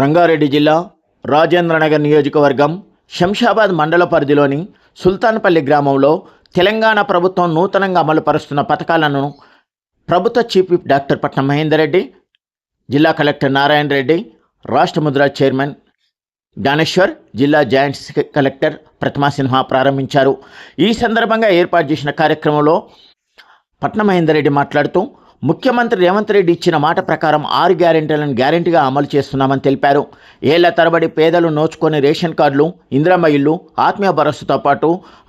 రంగారెడ్డి జిల్లా రాజేంద్రనగర్ నియోజకవర్గం శంషాబాద్ మండల పరిధిలోని సుల్తాన్పల్లి గ్రామంలో తెలంగాణ ప్రభుత్వం నూతనంగా అమలుపరుస్తున్న పథకాలను ప్రభుత్వ చీఫ్ విప్ డాక్టర్ పట్నం మహేందర్ రెడ్డి జిల్లా కలెక్టర్ నారాయణ రెడ్డి రాష్ట్ర ముద్రా చైర్మన్ జ్ఞానేశ్వర్ జిల్లా జాయింట్ కలెక్టర్ ప్రతిమా సిన్హా ప్రారంభించారు. ఈ సందర్భంగా ఏర్పాటు చేసిన కార్యక్రమంలో పట్నం మహేందర్ రెడ్డి మాట్లాడుతూ ముఖ్యమంత్రి రేవంత్ రెడ్డి ఇచ్చిన మాట ప్రకారం ఆరు గ్యారెంటీలను గ్యారెంటీగా అమలు చేస్తున్నామని తెలిపారు. ఏళ్ళ తరబడి పేదలు నోచుకొని రేషన్ కార్డులు ఇందిరమ్మ ఇల్లు ఆత్మీయ భరోసాతో పాటు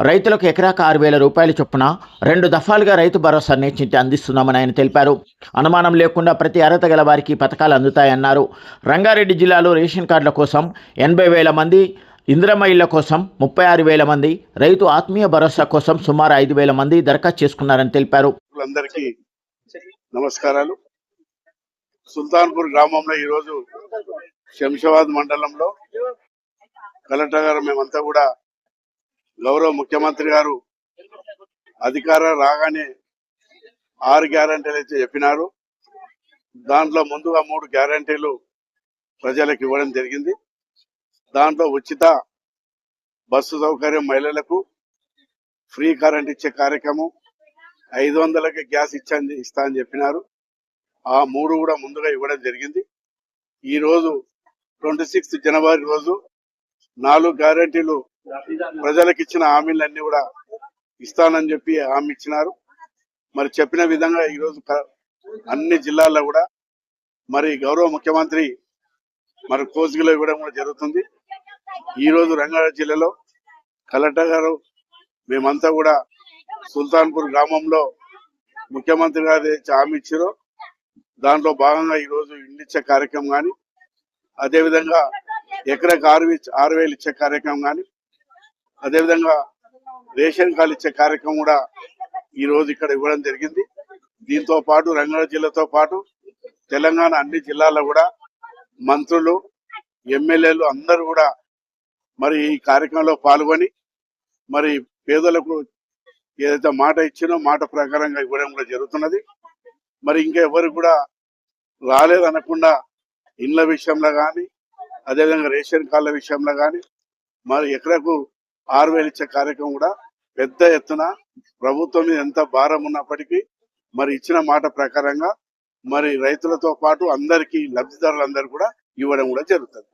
రైతులకు ఎకరాకు ఆరు వేల రూపాయల చొప్పున రెండు దఫాలుగా రైతు భరోసా నేర్చింటి అందిస్తున్నామని ఆయన తెలిపారు. అనుమానం లేకుండా ప్రతి అర్హత గల వారికి పథకాలు అందుతాయన్నారు. రంగారెడ్డి జిల్లాలో రేషన్ కార్డుల కోసం ఎనభై వేల మంది ఇందిరమ్మ ఇళ్ళ కోసం ముప్పై ఆరు వేల మంది రైతు ఆత్మీయ భరోసా కోసం సుమారు ఐదు వేల మంది దరఖాస్తు చేసుకున్నారని తెలిపారు. నమస్కారాలు. సుల్తాన్పూర్ గ్రామంలో ఈరోజు శంషాబాద్ మండలంలో కలెక్టర్ గారు మేమంతా కూడా గౌరవ ముఖ్యమంత్రి గారు అధికారం రాగానే ఆరు గ్యారంటీలు అయితే చెప్పినారు. దాంట్లో ముందుగా మూడు గ్యారంటీలు ప్రజలకు ఇవ్వడం జరిగింది. దాంట్లో ఉచిత బస్సు సౌకర్యం మహిళలకు ఫ్రీ కరెంట్ ఇచ్చే కార్యక్రమం ఐదు వందలకి గ్యాస్ ఇచ్చని ఇస్తా అని చెప్పినారు. ఆ మూడు కూడా ముందుగా ఇవ్వడం జరిగింది. ఈ రోజు ట్వంటీ సిక్స్త్ జనవరి రోజు నాలుగు గ్యారంటీలు ప్రజలకు ఇచ్చిన హామీలన్నీ కూడా ఇస్తానని చెప్పి హామీ ఇచ్చినారు. మరి చెప్పిన విధంగా ఈ రోజు అన్ని జిల్లాల్లో కూడా మరి గౌరవ ముఖ్యమంత్రి మరి కోసుగులో ఇవ్వడం కూడా జరుగుతుంది. ఈ రోజు రంగారెడ్డి జిల్లాలో కలెక్టర్ గారు మేమంతా కూడా సుల్తాన్పూర్ గ్రామంలో ముఖ్యమంత్రి గారు హామీ ఇచ్చారో దాంట్లో భాగంగా ఈ రోజు ఇల్లు ఇచ్చే కార్యక్రమం కానీ అదేవిధంగా ఎకరకు ఆరు ఆరు వేలు ఇచ్చే కార్యక్రమం కానీ అదేవిధంగా రేషన్ కార్డు ఇచ్చే కార్యక్రమం కూడా ఈ రోజు ఇక్కడ ఇవ్వడం జరిగింది. దీంతో పాటు రంగారెడ్డి జిల్లాతో పాటు తెలంగాణ అన్ని జిల్లాల్లో కూడా మంత్రులు ఎమ్మెల్యేలు అందరూ కూడా మరి ఈ కార్యక్రమంలో పాల్గొని మరి పేదలకు ఏదైతే మాట ఇచ్చినో మాట ప్రకారంగా ఇవ్వడం కూడా జరుగుతున్నది. మరి ఇంకా ఎవరు కూడా రాలేదనకుండా ఇండ్ల విషయంలో కానీ అదేవిధంగా రేషన్ కార్డుల విషయంలో కానీ మరి ఎకరకు ఆరు వేలు ఇచ్చే కార్యక్రమం కూడా పెద్ద ఎత్తున ప్రభుత్వం మీద ఎంత భారం ఉన్నప్పటికీ మరి ఇచ్చిన మాట ప్రకారంగా మరి రైతులతో పాటు అందరికీ లబ్ధిదారులందరూ కూడా ఇవ్వడం కూడా జరుగుతుంది.